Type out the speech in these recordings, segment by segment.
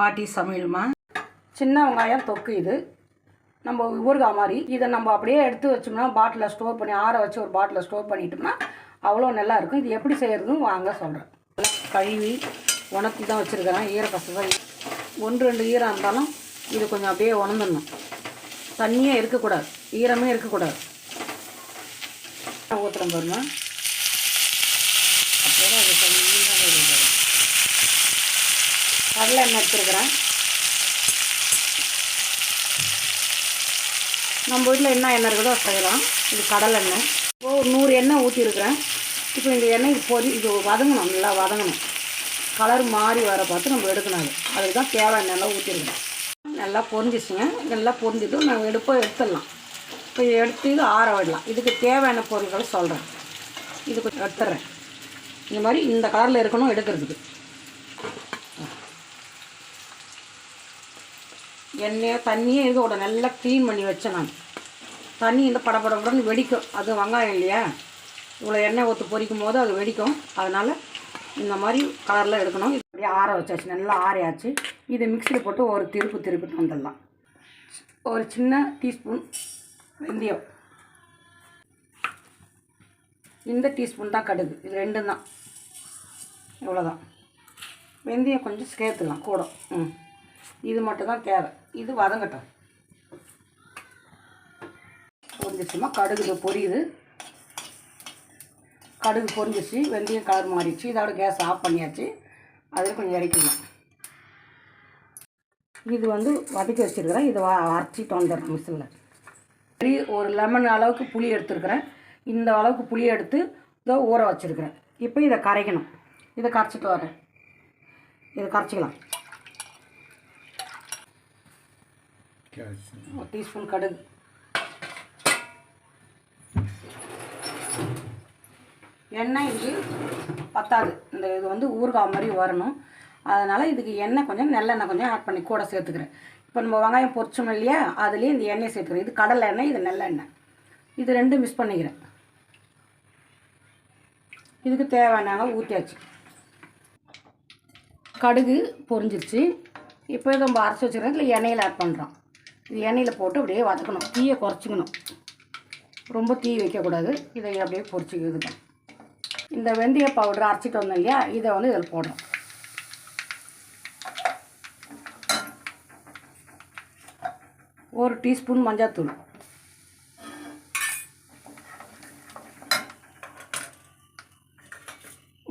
பாட்டி சமையல்மா? சின்ன வெங்காயம் தொக்கு இது. நம்ம ஊறுகாய் மாதிரி. இதை நம்ம அப்படியே எடுத்து வச்சோம்னா பாட்டிலில் ஸ்டோர் பண்ணி ஆற வச்சு ஒரு பாட்டிலில் ஸ்டோர் பண்ணிட்டோம்னா அவ்வளோ நல்லா இருக்கும். இது எப்படி செய்கிறதுன்னு வாங்க சொல்கிறேன் கழுவி உணர்த்தி தான் வச்சுருக்கிறேன். ஈரக்கசு தான். ஒன்று ரெண்டு ஈரம் இருந்தாலும் இது கொஞ்சம் அப்படியே உணர்ந்துடணும். தண்ணியே இருக்கக்கூடாது. ஈரமே இருக்கக்கூடாது. ஊற்றுறேன் பாருங்க. அப்போ தான் அது கொஞ்சம் கடலை எண்ணெய் எடுத்துருக்குறேன். நம்ம வீட்டில் என்ன எண்ணெய் இருக்குதோ செய்யலாம். இது கடலை எண்ணெய். இப்போ ஒரு நூறு எண்ணெய் ஊற்றிருக்கிறேன் இப்போ இந்த எண்ணெய் பொதி இது வதங்கணும் நல்லா வதங்கணும். கலர் மாறி வர பார்த்து நம்ம எடுக்கணும் அது. அதுக்கு தான் தேவையான எண்ணெய் ஊற்றிருக்கிறேன் நல்லா பொரிஞ்சிச்சுங்க. நல்லா பொரிஞ்சிட்டு நம்ம எடுப்போம் எடுத்துடலாம். இப்போ எடுத்து இது ஆற விடலாம். இதுக்கு தேவையான பொருட்களை சொல்கிறேன் இது கொஞ்சம் எடுத்துட்றேன். இந்த மாதிரி இந்த கலரில் இருக்கணும் எடுக்கிறதுக்கு. எண்ணெயோ தண்ணியே இதோட நல்லா க்ளீன் பண்ணி வச்சேன் நான். தண்ணி இந்த படபடபடன்னு வெடிக்கும். அது வெங்காயம் இல்லையா? இவ்வளோ எண்ணெய் ஊற்றி பொரிக்கும் போது அது வெடிக்கும். அதனால் இந்த மாதிரி கலரில் எடுக்கணும். இப்படியே ஆற வச்சாச்சு. நல்லா ஆறையாச்சு. இதை மிக்சியில் போட்டு ஒரு திருப்பு திருப்பிட்டு வந்துடலாம். ஒரு சின்ன டீஸ்பூன் வெந்தயம். இந்த டீஸ்பூன் தான் கடுகு. இது ரெண்டும் தான். இவ்வளோதான் வெந்தயம் கொஞ்சம் சேர்த்துக்கலாம் கூட. ம். இது மட்டும் தான் தேவை. இது வதங்கட்டும். பொரிஞ்சிச்சுமா கடுகு இது பொரியுது. கடுகு பொரிஞ்சிச்சு வெந்தயம் கலர் மாறிடுச்சு. இதோட கேஸ் ஆஃப் பண்ணியாச்சு. அதில் கொஞ்சம் இறக்கிடலாம். இது வந்து வதக்கி வச்சுருக்கிறேன். இதை வ அரைச்சிட்டு வந்துடுறேன் மிஷினில் புளி ஒரு லெமன் அளவுக்கு புளி எடுத்துருக்கிறேன். இந்த அளவுக்கு புளி எடுத்து இதோ ஊற வச்சுருக்கிறேன். இப்போ இதை கரைக்கணும். இதை கரைச்சிட்டு வரேன். இதை கரைச்சிக்கலாம். ஒரு டீஸ்பூன் கடுகு. எண்ணெய் இது பத்தாது. இந்த இது வந்து ஊறுகாய் மாதிரி வரணும். அதனால் இதுக்கு எண்ணெய் கொஞ்சம் நல்லெண்ணெய் கொஞ்சம் ஆட் பண்ணி கூட சேர்த்துக்கிறேன். இப்போ நம்ம வெங்காயம் பொரிச்சோம் இல்லையா? அதுலேயே இந்த எண்ணெய் சேர்த்துக்கிறேன். இது கடலை எண்ணெய் இது நல்லெண்ணெய் இது ரெண்டும் மிஸ் பண்ணிக்கிறேன். இதுக்கு தேவையான ஊற்றியாச்சு கடுகு பொரிஞ்சிருச்சு. இப்போ இதை நம்ம அரைச்சி வச்சுக்கிறோம். இதில் எண்ணெயில் ஆட் பண்ணுறோம் இது எண்ணெயில் போட்டு அப்படியே வதக்கணும். தீயை குறைச்சிக்கணும். ரொம்ப தீ வைக்கக்கூடாது. இதை அப்படியே பொரிச்சிக்கிறது இந்த வெந்தய பவுடர் அரைச்சிட்டு வந்தோம் இல்லையா? இதை வந்து இதில் போடுறோம் ஒரு டீஸ்பூன் மஞ்சாத்தூள்.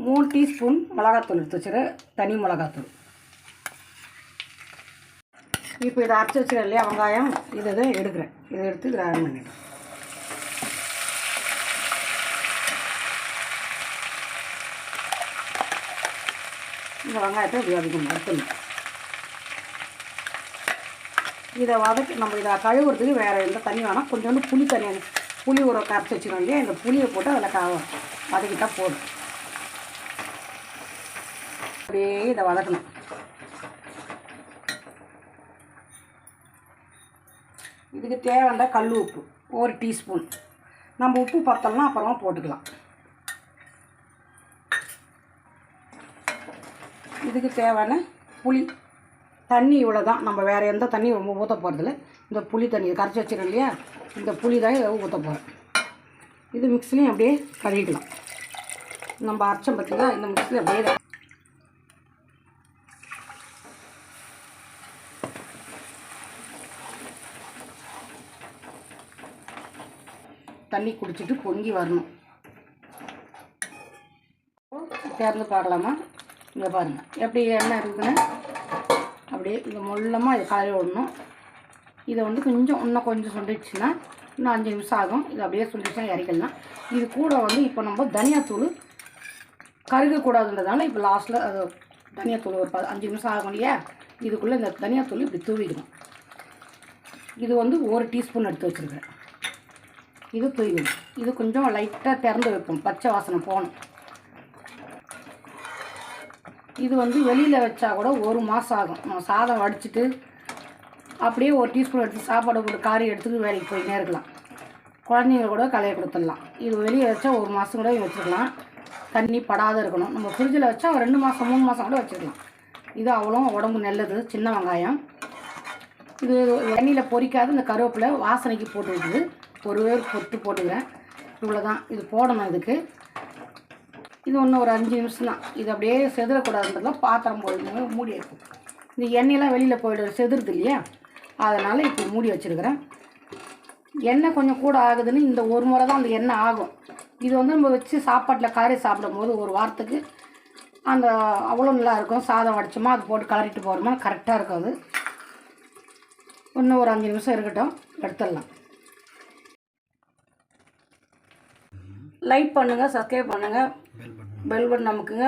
மூணு டீஸ்பூன் மிளகாத்தூள் எடுத்து வச்சுரு. தனி மிளகாத்தூள். இப்போ இதை அரைச்சி வச்சுக்கிறேன் இல்லையா வெங்காயம் இதை இதை எடுக்கிறேன். இதை எடுத்து இதில் பண்ணிடுறேன். இந்த வெங்காயத்தை இப்படி வதக்கணும் இதை வதக்கி நம்ம இதை கழுவுறதுக்கு வேறு எந்த தண்ணி வேணாம். கொஞ்சோண்டு புளி தண்ணி புளி ஊற கரைச்சி வச்சுக்கணும் இல்லையா? இந்த புளியை போட்டு அதில் க வதக்கிட்டால் போதும். அப்படியே இதை வதக்கணும். இதுக்கு தேவையான கல் உப்பு ஒரு டீஸ்பூன். நம்ம உப்பு பத்தலாம் அப்புறமா போட்டுக்கலாம். இதுக்கு தேவையான புளி தண்ணி இவ்வளோ தான் நம்ம வேறு எந்த தண்ணி ரொம்ப ஊற்ற போகிறதில்ல இந்த புளி தண்ணி கரைச்சி வச்சிடும் இல்லையா? இந்த புளி தான் இதை ஊற்ற போகிறேன் இது மிக்ஸிலையும் அப்படியே கழுவிக்கலாம். நம்ம அரைச்சம் பார்த்தீங்கன்னா இந்த மிக்ஸில் அப்படியே தண்ணி குடிச்சிட்டு பொங்கி வரணும். திறந்து பார்க்கலாமா இங்கே பாருங்கள் எப்படி எண்ணெய் இருக்குதுன்னு அப்படியே இந்த மொல்லமாக இதை காய விடணும். இதை வந்து கொஞ்சம் இன்னும் கொஞ்சம் சொல்லிடுச்சுன்னா இன்னும் அஞ்சு நிமிஷம் ஆகும். இது அப்படியே சுண்டிச்சுன்னா இறக்கலாம் இது கூட வந்து இப்போ நம்ம தனியாத்தூள் கருகக்கூடாதுன்றதுனால இப்போ லாஸ்ட்டில் அது தனியாத்தூள் ஒரு ப அஞ்சு நிமிஷம் ஆகும் இல்லையா? இதுக்குள்ளே இந்த தனியாத்தூள் இப்படி தூவிக்கணும். இது வந்து ஒரு டீஸ்பூன் எடுத்து வச்சுருக்கேன். இது தூவிக்கணும் இது கொஞ்சம் லைட்டாக திறந்து வைப்போம். பச்சை வாசனை போகணும். இது வந்து வெளியில் வச்சா கூட ஒரு மாதம் ஆகும். நம்ம சாதம் வடிச்சிட்டு அப்படியே ஒரு டீஸ்பூன் எடுத்து சாப்பாடு போட்டு காரி எடுத்துட்டு வேலைக்கு போயிட்டே இருக்கலாம். குழந்தைங்க கூட கலையை கொடுத்துடலாம். இது வெளியே வச்சா ஒரு மாதம் கூட வச்சுருக்கலாம். தண்ணி படாத இருக்கணும். நம்ம ஃப்ரிட்ஜில் வச்சா ஒரு ரெண்டு மாதம் மூணு மாதம் கூட வச்சுக்கலாம் இது அவ்வளோ உடம்பு நல்லது. சின்ன வெங்காயம். இது எண்ணெயில் பொரிக்காத இந்த கருவேப்பிலை வாசனைக்கு போட்டு வைக்குது ஒரு வேர் பொட்டு போட்டுக்கிறேன். இவ்வளோ தான் இது போடணும் இதுக்கு. இது ஒன்று ஒரு அஞ்சு நிமிஷம் தான் இது அப்படியே செதுறக்கூடாதுன்றதுல பாத்திரம் போடுங்க மூடி இருக்கும் இந்த எண்ணெயெல்லாம் வெளியில் போய்டு செதுருது இல்லையா? அதனால் இப்போ மூடி வச்சுருக்கிறேன். எண்ணெய் கொஞ்சம் கூட ஆகுதுன்னு இந்த ஒரு முறை தான் அந்த எண்ணெய் ஆகும். இது வந்து நம்ம வச்சு சாப்பாட்டில் கறி சாப்பிடும் போது ஒரு வாரத்துக்கு அந்த அவ்வளோ நல்லா இருக்கும். சாதம் வடிச்சோமா அது போட்டு கலரிட்டு போகிறோமா கரெக்டாக இருக்கும் அது. இன்னும் ஒரு அஞ்சு நிமிஷம் இருக்கட்டும். எடுத்துடலாம். லைக் பண்ணுங்கள் சப்ஸ்கிரைப் பண்ணுங்கள் பெல் பட்டன் நமக்குங்க